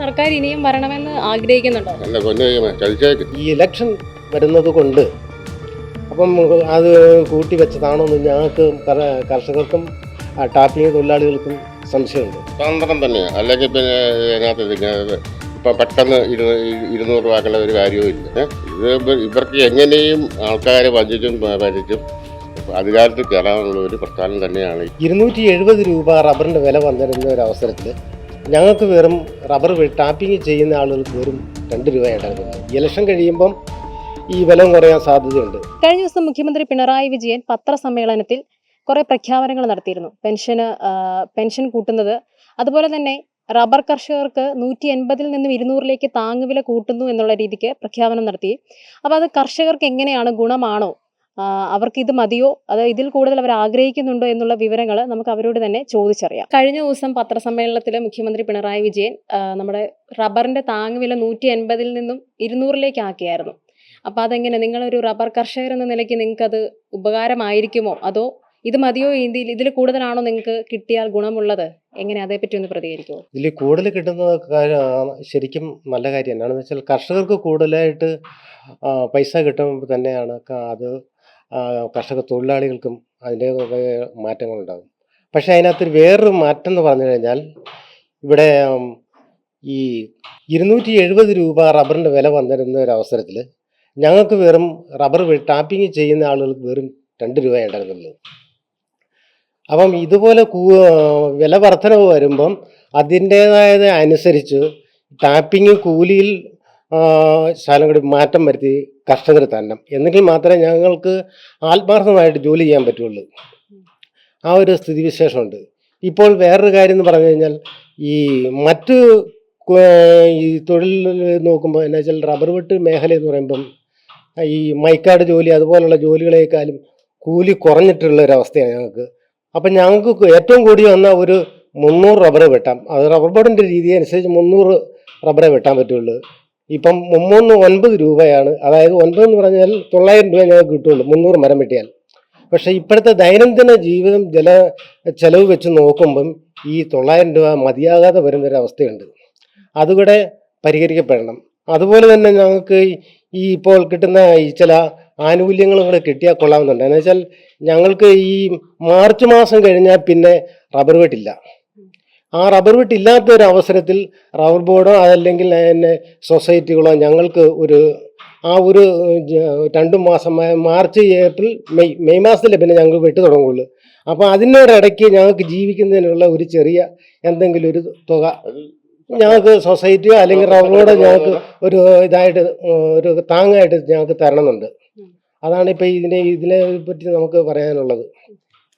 സർക്കാർ ഇനിയും വരണമെന്ന് ആഗ്രഹിക്കുന്നുണ്ടോ? അല്ല ഈ ഇലക്ഷൻ വരുന്നത് കൊണ്ട് അപ്പം അത് കൂട്ടി വെച്ചതാണോന്ന് ഞങ്ങൾക്ക് കർഷകർക്കും ടാപ്പിംഗ് തൊഴിലാളികൾക്കും സംശയമുണ്ട്. തന്ത്രം തന്നെയാണ് അല്ലെങ്കിൽ പിന്നെ ഇതിനകത്ത് ഇപ്പം പെട്ടെന്ന് ഇരുന്ന് ഇരുന്നൂറ് രൂപക്കുള്ള ഒരു കാര്യവും ഇല്ല. ഇത് ഇവർക്ക് എങ്ങനെയും ആൾക്കാരെ വഞ്ചിച്ചും വരച്ചും അധികാരത്തിൽ കയറാനുള്ള ഒരു പ്രസ്ഥാനം തന്നെയാണ്. ഇരുന്നൂറ്റി എഴുപത് രൂപ റബ്ബറിന്റെ വില വന്നിരുന്ന ഒരു അവസരത്തിൽ ഞങ്ങൾക്ക് വെറും റബ്ബർ ടാപ്പിംഗ് ചെയ്യുന്ന ആളുകൾക്ക് വെറും രണ്ട് രൂപയുണ്ടായിരുന്നത് ഇലക്ഷൻ കഴിയുമ്പം ഈ വില കുറയാൻ സാധ്യതയുണ്ട്. കഴിഞ്ഞ ദിവസം മുഖ്യമന്ത്രി പിണറായി വിജയൻ പത്രസമ്മേളനത്തിൽ കുറെ പ്രഖ്യാപനങ്ങൾ നടത്തിയിരുന്നു. പെൻഷന് പെൻഷൻ കൂട്ടുന്നത്. അതുപോലെ തന്നെ റബ്ബർ കർഷകർക്ക് നൂറ്റി എൺപതിൽ നിന്നും ഇരുന്നൂറിലേക്ക് താങ്ങുവില കൂട്ടുന്നു എന്നുള്ള രീതിക്ക് പ്രഖ്യാപനം നടത്തി. അപ്പോൾ അത് കർഷകർക്ക് എങ്ങനെയാണ് ഗുണമാണോ ആ, അവർക്ക് ഇത് മതിയോ? അത് ഇതിൽ കൂടുതൽ അവർ ആഗ്രഹിക്കുന്നുണ്ടോ എന്നുള്ള വിവരങ്ങൾ നമുക്ക് അവരോട് തന്നെ ചോദിച്ചറിയാം. കഴിഞ്ഞ ദിവസം പത്രസമ്മേളനത്തിൽ മുഖ്യമന്ത്രി പിണറായി വിജയൻ നമ്മുടെ റബ്ബറിന്റെ താങ്ങുവില നൂറ്റി എൺപതിൽ നിന്നും ഇരുന്നൂറിലേക്ക് ആക്കിയായിരുന്നു അപ്പോൾ അതെങ്ങനെ? നിങ്ങളൊരു റബ്ബർ കർഷകർ എന്ന നിലയ്ക്ക് നിങ്ങൾക്ക് അത് ഉപകാരമായിരിക്കുമോ? അതോ ഇത് മതിയോ? ഇന്ത്യയിൽ ഇതിൽ കൂടുതലാണോ നിങ്ങൾക്ക് കിട്ടിയാൽ ഗുണമുള്ളത്? എങ്ങനെ അതേപ്പറ്റി ഒന്ന് പ്രതികരിക്കുമോ ഇതിൽ കൂടുതൽ കിട്ടുന്നത് കാര്യം- ശരിക്കും നല്ല കാര്യം എന്നാണെന്ന് വെച്ചാൽ കർഷകർക്ക് കൂടുതലായിട്ട് പൈസ കിട്ടുമ്പോൾ തന്നെയാണ് അത് കർഷക തൊഴിലാളികൾക്കും അതിന്റെ മാറ്റങ്ങളുണ്ടാകും. പക്ഷേ അതിനകത്തൊരു വേറൊരു മാറ്റം എന്ന് പറഞ്ഞു കഴിഞ്ഞാൽ ഇവിടെ ഈ ഇരുന്നൂറ്റി എഴുപത് രൂപ റബ്ബറിന്റെ വില വന്നിരുന്ന ഒരു അവസരത്തിൽ ഞങ്ങൾക്ക് വെറും റബ്ബർ ടാപ്പിംഗ് ചെയ്യുന്ന ആളുകൾക്ക് വെറും രണ്ട് രൂപയുണ്ടായിരുന്നുള്ളൂ അപ്പം ഇതുപോലെ വില വർധനവ് വരുമ്പം അതിന്റേതായത് അനുസരിച്ച് ടാപ്പിംഗ് കൂലിയിൽ ശാലം കൂടി മാറ്റം വരുത്തി കർഷകർ തരണം. എന്നെങ്കിൽ മാത്രമേ ഞങ്ങൾക്ക് ആത്മാർത്ഥമായിട്ട് ജോലി ചെയ്യാൻ പറ്റുള്ളൂ. ആ ഒരു സ്ഥിതിവിശേഷമുണ്ട്. ഇപ്പോൾ വേറൊരു കാര്യം എന്ന് പറഞ്ഞു കഴിഞ്ഞാൽ ഈ മറ്റ് ഈ തൊഴിൽ നോക്കുമ്പോൾ എന്നു വെച്ചാൽ റബ്ബർ വെട്ട് മേഖല എന്ന് പറയുമ്പം ഈ മൈക്കാട് ജോലി അതുപോലുള്ള ജോലികളേക്കാളും കൂലി കുറഞ്ഞിട്ടുള്ള ഒരു അവസ്ഥയാണ് ഞങ്ങൾക്ക്. അപ്പം ഞങ്ങൾക്ക് ഏറ്റവും കൂടി വന്ന ഒരു മുന്നൂറ് റബ്ബർ വെട്ടാം. അത് റബ്ബർ ബോർഡിന്റെ രീതി അനുസരിച്ച് മുന്നൂറ് റബ്ബറെ വെട്ടാൻ പറ്റുള്ളൂ. ഇപ്പം മുമ്മൂന്ന് ഒൻപത് രൂപയാണ്. അതായത് ഒൻപത് എന്ന് പറഞ്ഞാൽ തൊള്ളായിരം രൂപ ഞങ്ങൾക്ക് കിട്ടുള്ളൂ മുന്നൂറ് മരം വെട്ടിയാൽ. പക്ഷേ ഇപ്പോഴത്തെ ദൈനംദിന ജീവിതം ജല ചെലവ് വെച്ച് നോക്കുമ്പം ഈ തൊള്ളായിരം രൂപ മതിയാകാതെ വരുന്നൊരു അവസ്ഥയുണ്ട്. അതുകൂടെ പരിഹരിക്കപ്പെടണം. അതുപോലെ തന്നെ ഞങ്ങൾക്ക് ഈ- ഈ ഇപ്പോൾ കിട്ടുന്ന ഈ ചില ആനുകൂല്യങ്ങളും കൂടെ കിട്ടിയാൽ കൊള്ളാമെന്നുണ്ട് എന്ന് വെച്ചാൽ ഞങ്ങൾക്ക് ഈ മാർച്ച് മാസം കഴിഞ്ഞാൽ പിന്നെ റബ്ബർ വെട്ടില്ല. ആ റബ്ബർ വെട്ട് ഇല്ലാത്ത ഒരു അവസരത്തിൽ റബ്ബർ ബോർഡോ അതല്ലെങ്കിൽ എന്നെ സൊസൈറ്റികളോ ഞങ്ങൾക്ക് ഒരു ആ ഒരു രണ്ടു രണ്ട് മാസം മാർച്ച് ഏപ്രിൽ മെയ് മെയ് മാസത്തിലെ പിന്നെ ഞങ്ങൾ വെട്ടി തുടങ്ങുള്ളൂ. അപ്പോൾ അതിനോടിടയ്ക്ക് ഞങ്ങൾക്ക് ജീവിക്കുന്നതിനുള്ള ഒരു ചെറിയ എന്തെങ്കിലും ഒരു തുക ഞങ്ങൾക്ക് സൊസൈറ്റിയോ അല്ലെങ്കിൽ റബ്ബർ ബോർഡോ ഞങ്ങൾക്ക് ഒരു ഇതായിട്ട് ഒരു താങ്ങായിട്ട് ഞങ്ങൾക്ക് തരണമെന്നുണ്ട്. അതാണ് ഇപ്പോൾ ഇതിനെ ഇതിനെ പറ്റി നമുക്ക് പറയാനുള്ളത്.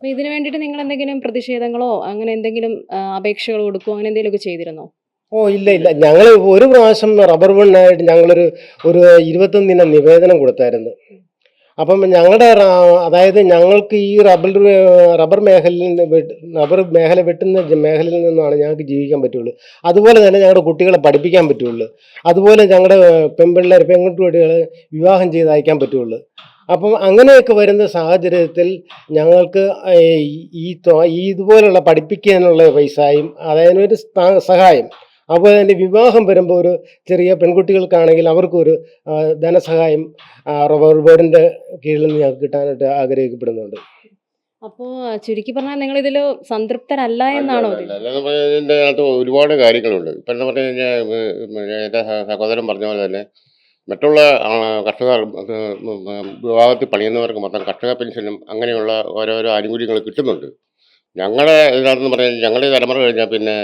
അപ്പോൾ ഇതിനു വേണ്ടിയിട്ട് നിങ്ങൾ എന്തെങ്കിലും പ്രതിഷേധങ്ങളോ അങ്ങനെ എന്തെങ്കിലും അപേക്ഷകൾ കൊടുക്കുകയോ അങ്ങനെ എന്തെങ്കിലുമൊക്കെ ചെയ്തിരുന്നോ? ഓ ഇല്ല ഇല്ല. ഞങ്ങൾ ഒരു പ്രാവശ്യം റബ്ബർ ബണ്ണായിട്ട് ഞങ്ങളൊരു ഒരു ഇരുപത്തൊന്നിന നിവേദനം കൊടുത്തായിരുന്നു. അപ്പം ഞങ്ങളുടെ അതായത് ഞങ്ങൾക്ക് ഈ റബ്ബർ റബ്ബർ മേഖലയിൽ റബ്ബർ മേഖല വെട്ടുന്ന മേഖലയിൽ നിന്നാണ് ഞങ്ങൾക്ക് ജീവിക്കാൻ പറ്റുള്ളൂ. അതുപോലെ തന്നെ ഞങ്ങളുടെ കുട്ടികളെ പഠിപ്പിക്കാൻ പറ്റുള്ളൂ. അതുപോലെ ഞങ്ങളുടെ പെൺപിള്ളേർ പെൺകുട്ടികളെ വിവാഹം ചെയ്ത് അയക്കാൻ പറ്റുള്ളൂ. അപ്പം അങ്ങനെയൊക്കെ വരുന്ന സാഹചര്യത്തിൽ ഞങ്ങൾക്ക് ഈ- ഇതുപോലുള്ള പഠിപ്പിക്കാനുള്ള പൈസയും അതായത് ഒരു സഹായം അതുപോലെ തന്നെ വിവാഹം വരുമ്പോൾ ഒരു ചെറിയ പെൺകുട്ടികൾക്കാണെങ്കിൽ അവർക്കൊരു ധനസഹായം റബ്ബർ ബോർഡിന്റെ കീഴിൽ നിന്ന് ഞങ്ങൾക്ക് കിട്ടാനായിട്ട് ആഗ്രഹിക്കപ്പെടുന്നുണ്ട്. അപ്പോൾ ചുരുക്കി പറഞ്ഞാൽ നിങ്ങൾ ഇതിൽ സംതൃപ്തരല്ല എന്നാണോ ഇതിന്റെ അകത്ത് ഒരുപാട് കാര്യങ്ങളുണ്ട്. ഇപ്പം എന്ന് പറഞ്ഞു കഴിഞ്ഞാൽ എന്റെ സഹോദരൻ പറഞ്ഞ പോലെ തന്നെ മറ്റുള്ള കർഷക കർഷകർ വിഭാഗത്തിൽ പണിയുന്നവർക്ക് മൊത്തം കർഷക പെൻഷനും അങ്ങനെയുള്ള ഓരോരോ ആനുകൂല്യങ്ങൾ കിട്ടുന്നുണ്ട്. ഞങ്ങളുടെ ഇതിനകത്ത് പറഞ്ഞാൽ ഞങ്ങളുടെ തലമുറ കഴിഞ്ഞാൽ പിന്നെ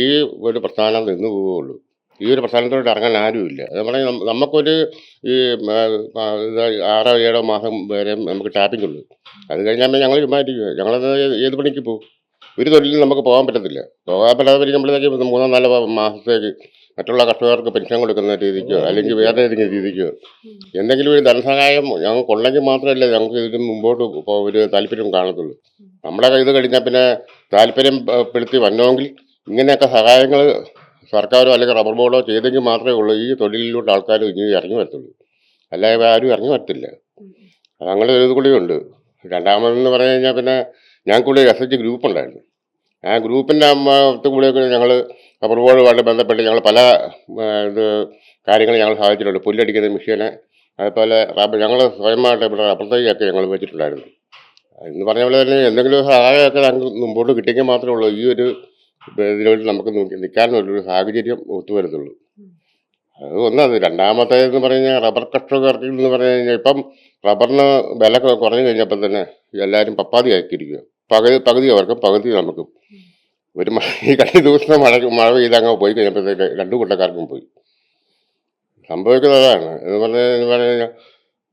ഈ ഒരു പ്രസ്ഥാനം നിന്ന് പോവുകയുള്ളൂ. ഈ ഒരു പ്രസ്ഥാനത്തോട്ട് ഇറങ്ങാൻ ആരുമില്ല. അത് പറഞ്ഞാൽ നമുക്കൊരു ഈ ആറോ ഏഴോ മാസം വരെ നമുക്ക് ടാപ്പിംഗ് ഉള്ളൂ. അത് കഴിഞ്ഞാൽ ഞങ്ങൾ ചുമ്മായിരിക്കുക ഞങ്ങളത് ഏത് പണിക്ക് പോകും? ഒരു തൊഴിലിൽ നമുക്ക് പോകാൻ പറ്റത്തില്ല. പോകാൻ പറ്റാതെ നമ്മൾ മൂന്നോ നാലോ മാസത്തേക്ക് മറ്റുള്ള കർഷകർക്ക് പെൻഷൻ കൊടുക്കുന്ന രീതിക്കോ അല്ലെങ്കിൽ വേറെ ഏതെങ്കിലും രീതിക്കോ. എന്തെങ്കിലും ഒരു ധനസഹായം ഞങ്ങൾക്ക് ഉണ്ടെങ്കിൽ മാത്രമല്ല ഞങ്ങൾക്ക് ഇതിന് മുമ്പോട്ട് ഇപ്പോൾ ഒരു താല്പര്യം കാണത്തുള്ളൂ. നമ്മളെ ഇത് കഴിഞ്ഞാൽ പിന്നെ താല്പര്യം പെടുത്തി വന്നോങ്കിൽ ഇങ്ങനെയൊക്കെ സഹായങ്ങൾ സർക്കാരോ അല്ലെങ്കിൽ റബ്ബർ ബോർഡോ ചെയ്തെങ്കിൽ മാത്രമേ ഉള്ളൂ. ഈ തൊഴിലിലോട്ട് ആൾക്കാർ ഇനി ഇറങ്ങി വരത്തുള്ളൂ. അല്ലാതെ ആരും ഇറങ്ങി വരത്തില്ല. അങ്ങനെ ഒരു ഇത് കൂടിയുണ്ട് രണ്ടാമതെന്ന് പറഞ്ഞു കഴിഞ്ഞാൽ പിന്നെ ഞങ്ങൾക്കുള്ള എസ് എച്ച് ഗ്രൂപ്പ് ഉണ്ടായിരുന്നു. ആ ഗ്രൂപ്പിന്റെ കൂടെയൊക്കെ ഞങ്ങൾ ബോർഡുമായിട്ട് ബന്ധപ്പെട്ട് ഞങ്ങൾ പല ഇത് കാര്യങ്ങൾ ഞങ്ങൾ സാധിച്ചിട്ടുണ്ട് പുല്ലടിക്കുന്ന മെഷീന് അതുപോലെ റബ്ബർ ഞങ്ങൾ സ്വയമായിട്ട് ഇവിടെ റബ്ബർ തൈയൊക്കെ ഞങ്ങൾ വെച്ചിട്ടുണ്ടായിരുന്നു. എന്ന് പറഞ്ഞ പോലെ തന്നെ എന്തെങ്കിലും സഹായമൊക്കെ ഞങ്ങൾക്ക് മുമ്പോട്ട് കിട്ടിയെങ്കിൽ മാത്രമേ ഉള്ളൂ. ഈ ഒരു ഇതിലോട്ട് നമുക്ക് നിൽക്കാനൊരു സാഹചര്യം ഒത്തുവരത്തുള്ളൂ അത് ഒന്നത് രണ്ടാമത്തേതെന്ന് പറഞ്ഞു കഴിഞ്ഞാൽ റബ്ബർ കർഷകർക്ക് എന്ന് പറഞ്ഞു കഴിഞ്ഞാൽ ഇപ്പം റബ്ബറിന് വില കുറഞ്ഞു കഴിഞ്ഞപ്പോൾ തന്നെ എല്ലാവരും പപ്പാതി ആക്കിയിരിക്കുക പകുതി പകുതി അവർക്കും പകുതി നമുക്കും. ഒരു ഈ കഴിഞ്ഞ ദിവസം മഴ മഴ പെയ്ത് അങ്ങ് പോയി കഴിഞ്ഞപ്പോഴത്തേക്ക് രണ്ടു കൂട്ടക്കാർക്കും പോയി. സംഭവിക്കുന്നത് അതാണ്. എന്ന് പറഞ്ഞ പറഞ്ഞു കഴിഞ്ഞാൽ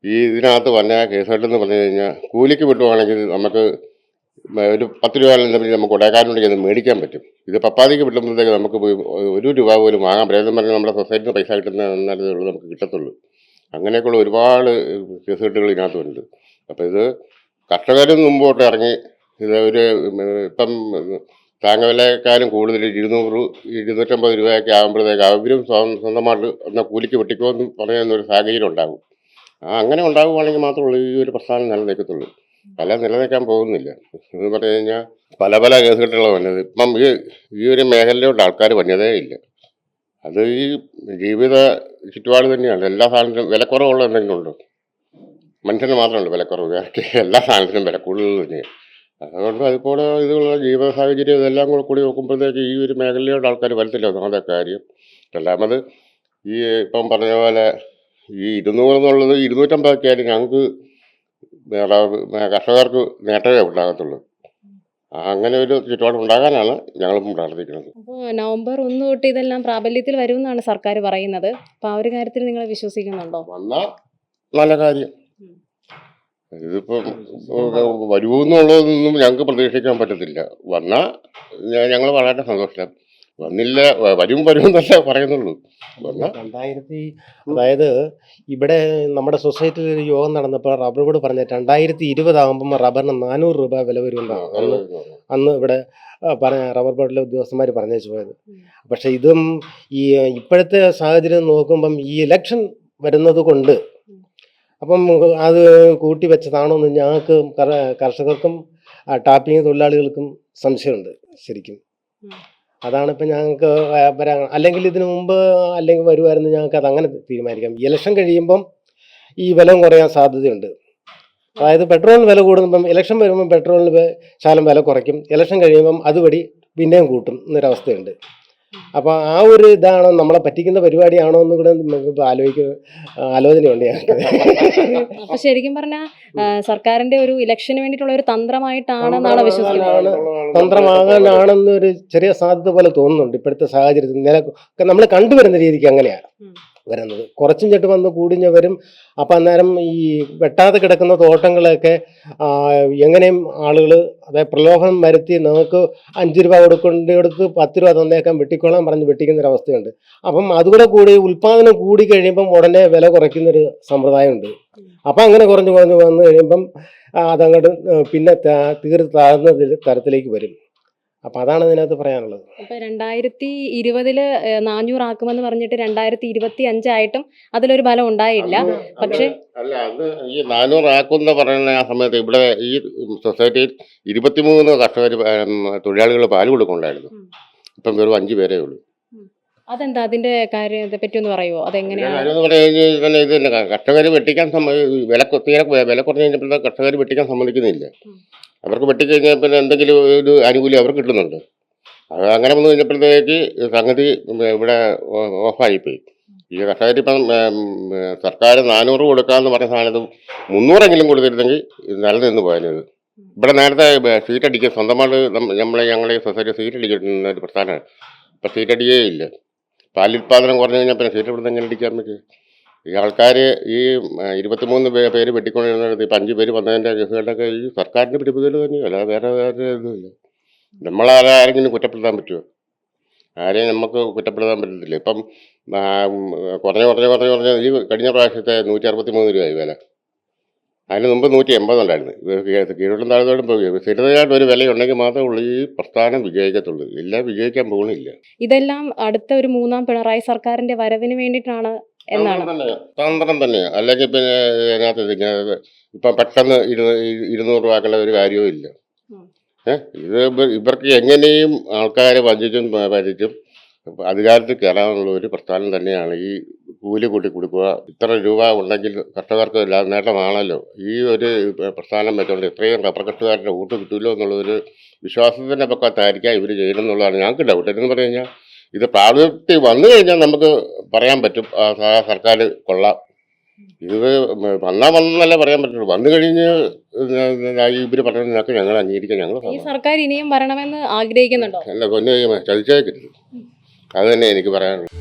ഈ ഇതിനകത്ത് വന്ന കേസായിട്ടെന്ന് പറഞ്ഞു കഴിഞ്ഞാൽ കൂലിക്ക് വിട്ടുവാണെങ്കിൽ നമുക്ക് ഒരു പത്ത് രൂപ എന്തെങ്കിലും നമുക്ക് കൊടൈക്കാനുണ്ടെങ്കിൽ അത് മേടിക്കാൻ പറ്റും. ഇത് പപ്പാതിക്ക് വിട്ടുമ്പോഴത്തേക്ക് നമുക്ക് ഒരു രൂപ പോലും വാങ്ങാൻ പറ്റും പറഞ്ഞാൽ നമ്മുടെ സൊസൈറ്റിന് പൈസ കിട്ടുന്ന ഉള്ളൂ നമുക്ക് കിട്ടത്തുള്ളൂ. അങ്ങനെയൊക്കെയുള്ള ഒരുപാട് കേസുകെട്ടുകൾ ഇതിനകത്തുണ്ട് അപ്പോൾ ഇത് കർഷകരും മുമ്പോട്ട് ഇറങ്ങി ഇത് ഒരു ഇപ്പം താങ്ങവിലക്കാരും കൂടുതൽ ഇരുന്നൂറ് ഇരുന്നൂറ്റമ്പത് രൂപയൊക്കെ ആകുമ്പോഴത്തേക്ക് അവരും സ്വന്തം സ്വന്തമായിട്ട് എന്നാൽ കൂലിക്ക് വെട്ടിക്കോന്ന് പറയുന്ന ഒരു സാഹചര്യം ഉണ്ടാകും. ആ അങ്ങനെ ഉണ്ടാകുവാണെങ്കിൽ മാത്രമേ ഈ ഒരു പ്രസ്ഥാനം നിലനിൽക്കത്തുള്ളൂ. പല നിലനിൽക്കാൻ പോകുന്നില്ല. എന്ന് പറഞ്ഞു കഴിഞ്ഞാൽ പല പല കേസുകെട്ടുകളാണ് വന്നത്. ഇപ്പം ഈ ഈ ഒരു മേഖലയിലോട്ട് ആൾക്കാർ വന്നതേ ഇല്ല. അത് ഈ ജീവിത ചുറ്റുപാട് തന്നെയാണ്. എല്ലാ സാധനത്തിനും വിലക്കുറവുള്ള എന്തെങ്കിലും ഉണ്ടോ? മനുഷ്യന് മാത്രമല്ല വിലക്കുറവ്. എല്ലാ സാധനത്തിനും വില കൂടുതൽ തന്നെയാണ്. അതുകൊണ്ട് അതുപോലെ ഇതുള്ള ജീവിത സാഹചര്യം ഇതെല്ലാം കൂടെ കൂടി നോക്കുമ്പോഴത്തേക്ക് ഈ ഒരു മേഖലയോട് ആൾക്കാർ വരത്തില്ല ഒന്നാമത്തെ കാര്യം. രണ്ടാമത് ഈ ഇപ്പം പറഞ്ഞ പോലെ ഈ ഇരുന്നൂറ് എന്നുള്ളത് ഇരുന്നൂറ്റമ്പതൊക്കെ ആയാലും ഞങ്ങൾക്ക് കർഷകർക്ക് നേട്ടമേ ഉണ്ടാകത്തുള്ളൂ. അങ്ങനെ ഒരു ചുറ്റുപാട് ഉണ്ടാകാനാണ് ഞങ്ങളും പ്രാർത്ഥിക്കുന്നത്. അപ്പോൾ നവംബർ ഒന്ന് തൊട്ട് ഇതെല്ലാം പ്രാബല്യത്തിൽ വരുമെന്നാണ് സർക്കാർ പറയുന്നത്. അപ്പോൾ ആ ഒരു കാര്യത്തിൽ നിങ്ങൾ വിശ്വസിക്കുന്നുണ്ടോ? വന്നാൽ നല്ല കാര്യം. ഇതിപ്പം വരുമെന്നുള്ളതൊന്നും ഞങ്ങൾക്ക് പ്രതീക്ഷിക്കാൻ പറ്റത്തില്ല. വന്നാൽ ഞങ്ങൾ വളരെ സന്തോഷം. വന്നില്ല വരും വരും എന്നല്ല പറയുന്നുള്ളൂ. രണ്ടായിരത്തി അതായത് ഇവിടെ നമ്മുടെ സൊസൈറ്റിയിൽ ഒരു യോഗം നടന്നപ്പോൾ റബ്ബറോട് ബോർഡ് പറഞ്ഞ രണ്ടായിരത്തി ഇരുപതാകുമ്പം റബ്ബറിന് നാനൂറ് രൂപ വില വരുമെന്നാണ് അന്ന് അന്ന് ഇവിടെ പറഞ്ഞ റബ്ബർ ബോർഡിലെ ഉദ്യോഗസ്ഥന്മാർ പറഞ്ഞു പോയത്. പക്ഷെ ഇതും ഈ ഇപ്പോഴത്തെ സാഹചര്യം നോക്കുമ്പം ഈ ഇലക്ഷൻ വരുന്നത് കൊണ്ട് അപ്പം അത് കൂട്ടി വെച്ചതാണോ എന്ന് ഞങ്ങൾക്ക് കർഷകർക്കും ടാപ്പിംഗ് തൊഴിലാളികൾക്കും സംശയമുണ്ട് ശരിക്കും. അതാണ് ഇപ്പം ഞങ്ങൾക്ക് വരാൻ അല്ലെങ്കിൽ ഇതിനു മുമ്പ് അല്ലെങ്കിൽ വരുമായിരുന്നു ഞങ്ങൾക്ക് അത് അങ്ങനെ തീരുമാനിക്കാം. ഇലക്ഷൻ കഴിയുമ്പം ഈ വില കുറയാൻ സാധ്യതയുണ്ട്. അതായത് പെട്രോളിന് വില കൂടുമ്പം ഇലക്ഷൻ വരുമ്പം പെട്രോളിന് ശാലം വില കുറയ്ക്കും. ഇലക്ഷൻ കഴിയുമ്പം അതുവഴി പിന്നെയും കൂട്ടും എന്നൊരവസ്ഥയുണ്ട്. അപ്പോൾ ആ ഒരു ഇതാണോ നമ്മളെ പറ്റിക്കുന്ന പരിപാടിയാണോ എന്ന് കൂടെ നമുക്ക് ആലോചിക്കുന്ന ആലോചനയുണ്ട് ഞങ്ങൾക്ക് അപ്പൊ ശരിക്കും പറഞ്ഞാൽ സർക്കാരിന്റെ ഒരു ഇലക്ഷന് വേണ്ടിയിട്ടുള്ള ഒരു തന്ത്രമായിട്ടാണ് തന്ത്രമായിട്ടാണെന്നാണ് വിശ്വസിക്കുന്നത്. തന്ത്രമാകാനാണെന്നൊരു ചെറിയ സാധ്യത പോലെ തോന്നുന്നുണ്ട് ഇപ്പോഴത്തെ സാഹചര്യത്തിൽ. നില നമ്മൾ കണ്ടുവരുന്ന രീതിക്ക് അങ്ങനെയാണ്. വരുന്നത്. കുറച്ചും ചെട്ട് വന്ന് കൂടിഞ്ഞ് വരും അപ്പം അന്നേരം ഈ വെട്ടാതെ കിടക്കുന്ന തോട്ടങ്ങളൊക്കെ എങ്ങനെയും ആളുകൾ അതായത് പ്രലോഭനം വരുത്തി നമുക്ക് അഞ്ച് രൂപ കൊടുക്കേണ്ടി കൊടുത്ത് പത്ത് രൂപ തന്നേക്കാൻ വെട്ടിക്കോളാൻ പറഞ്ഞ് വെട്ടിക്കുന്ന ഒരു അപ്പം അതുകൂടെ കൂടി ഉൽപ്പാദനം കൂടി കഴിയുമ്പം ഉടനെ വില കുറയ്ക്കുന്നൊരു സമ്പ്രദായമുണ്ട്. അപ്പം അങ്ങനെ കുറഞ്ഞ് കുറഞ്ഞ് വന്നു കഴിയുമ്പം അതങ്ങോട്ട് പിന്നെ തീർത്ത് താഴ്ന്ന തരത്തിലേക്ക് വരും. അപ്പം അതാണ് ഇതിനകത്ത് പറയാനുള്ളത്. അപ്പൊ രണ്ടായിരത്തി ഇരുപതിൽ നാനൂറാക്കുമെന്ന് പറഞ്ഞിട്ട് രണ്ടായിരത്തി ഇരുപത്തി അഞ്ചായിട്ടും അതിലൊരു ഫലം ഉണ്ടായില്ല. പക്ഷേ അല്ല അത് ഈ നാനൂറാക്കും ആക്കുമെന്ന് പറയുന്ന ആ സമയത്ത് ഇവിടെ ഈ സൊസൈറ്റിയിൽ ഇരുപത്തിമൂന്ന് കർഷകർ തൊഴിലാളികൾ പാൽ കൊടുക്കുന്നുണ്ടായിരുന്നു. ഇപ്പം വെറും അഞ്ചു പേരേ ഉള്ളൂ. അതെന്താ അതിന്റെ കാര്യത്തെ പറ്റി ഒന്ന് പറയുമോ അതെങ്ങനെയാണ് ഇത് തന്നെ കർഷകർ വെട്ടിക്കാൻ വില തീരെ വില കുറഞ്ഞ് കഴിഞ്ഞപ്പോൾ കർഷകർ വെട്ടിക്കാൻ സമ്മതിക്കുന്നില്ല. അവർക്ക് വെട്ടിക്കഴിഞ്ഞാൽ പിന്നെ എന്തെങ്കിലും ഒരു ആനുകൂല്യം അവർക്ക് കിട്ടുന്നുണ്ട്. അങ്ങനെ വന്നു കഴിഞ്ഞപ്പോഴത്തേക്ക് സംഗതി ഇവിടെ ഓഫായിപ്പോയി. ഈ കർഷകർ ഇപ്പം സർക്കാർ നാനൂറ് കൊടുക്കാമെന്ന് പറഞ്ഞ സാധനം മുന്നൂറെങ്കിലും കൊടുത്തിരുന്നെങ്കിൽ നിലനിന്ന് പോയത് ഇവിടെ നേരത്തെ സീറ്റ് അടിക്കുക സ്വന്തമായിട്ട് നമ്മളെ ഞങ്ങളെ സൊസൈറ്റി സീറ്റ് അടിക്കുന്ന ഒരു പ്രസ്ഥാനമാണ്. ഇപ്പം സീറ്റ് അടിയേ ഇല്ല പാലുൽപാദനം കുറഞ്ഞു കഴിഞ്ഞാൽ പിന്നെ സീറ്റ് ഇവിടുന്ന് എങ്ങനെ അടിക്കാൻ പറ്റും? ഈ ആൾക്കാർ ഈ ഇരുപത്തിമൂന്ന് പേര് വെട്ടിക്കൊണ്ടിരുന്നത് ഇപ്പം അഞ്ച് പേര് വന്നതിന്റെ കേസുകളൊക്കെ ഈ സർക്കാരിന്റെ പിടിപ്പുകൾ തന്നെയോ. അല്ലാതെ വേറെ വേറെ ഇതുമില്ല നമ്മളാരെ ആരെങ്കിലും കുറ്റപ്പെടുത്താൻ പറ്റുമോ ആരെയും നമുക്ക് കുറ്റപ്പെടുത്താൻ പറ്റത്തില്ല. ഇപ്പം കുറഞ്ഞ കുറഞ്ഞ കുറഞ്ഞ കുറഞ്ഞ ഈ കഴിഞ്ഞ പ്രാവശ്യത്തെ നൂറ്റി അറുപത്തി മൂന്ന് രൂപയായി വില. അതിന് മുമ്പ് നൂറ്റി എൺപതുണ്ടായിരുന്നു കീഴോട്ടും താഴത്തോട്ടും പോയി. സ്ഥിരതയായിട്ട് ഒരു വിലയുണ്ടെങ്കിൽ മാത്രമേ ഉള്ളൂ ഈ പ്രസ്ഥാനം വിജയിക്കത്തുള്ളൂ. ഇല്ല വിജയിക്കാൻ പോകുന്നില്ല. ഇതെല്ലാം അടുത്ത ഒരു മൂന്നാം പിണറായി സർക്കാരിന്റെ വരവിന് വേണ്ടിയിട്ടാണ് എന്നാണ്. തന്ത്രം തന്നെയാ. തന്ത്രം തന്നെയാണ് അല്ലെങ്കിൽ പിന്നെ അതിനകത്ത് ഇപ്പൊ ഇപ്പം പെട്ടെന്ന് ഇരു ഇരുന്നൂറ് രൂപക്കുള്ള ഒരു കാര്യവും ഇല്ല. ഇത് ഇവർക്ക് എങ്ങനെയും ആൾക്കാരെ വഞ്ചിച്ചും പ- അധികാരത്തിൽ കയറാനുള്ള ഒരു പ്രസ്ഥാനം തന്നെയാണ് ഈ കൂലി കൂട്ടി കൊടുക്കുക. ഇത്ര രൂപ ഉണ്ടെങ്കിൽ കർഷകർക്ക് നേട്ടമാണല്ലോ. ഈ ഒരു പ്രസ്ഥാനം വെച്ചുകൊണ്ട് ഇത്രയും റബ്ബർ കർഷകരുടെ വോട്ട് കിട്ടുമല്ലോ എന്നുള്ളൊരു വിശ്വാസത്തിന്റെ പക്കത്തായിരിക്കാം ഇവർ ചെയ്യുന്നതെന്നുള്ളതാണ്. ഞങ്ങൾക്ക് ഡൗട്ട് എന്ന് പറഞ്ഞു കഴിഞ്ഞാൽ ഇത് പ്രാബല്യത്തിൽ വന്നു കഴിഞ്ഞാൽ നമുക്ക് പറയാൻ പറ്റും. സർക്കാർ കൊള്ളാം. ഇത് വന്നാൽ വന്നല്ല പറയാൻ പറ്റുള്ളൂ. വന്നു കഴിഞ്ഞ് ഇവർ പറഞ്ഞതിനൊക്കെ ഞങ്ങൾ അംഗീകരിക്കാൻ ഞങ്ങൾ സർക്കാർ ഇനിയും വരണമെന്ന് ആഗ്രഹിക്കുന്നുണ്ടോ? അല്ല കൊന്നു ചതിച്ചേക്കരുത് അത് തന്നെ എനിക്ക് പറയാനുള്ളത്.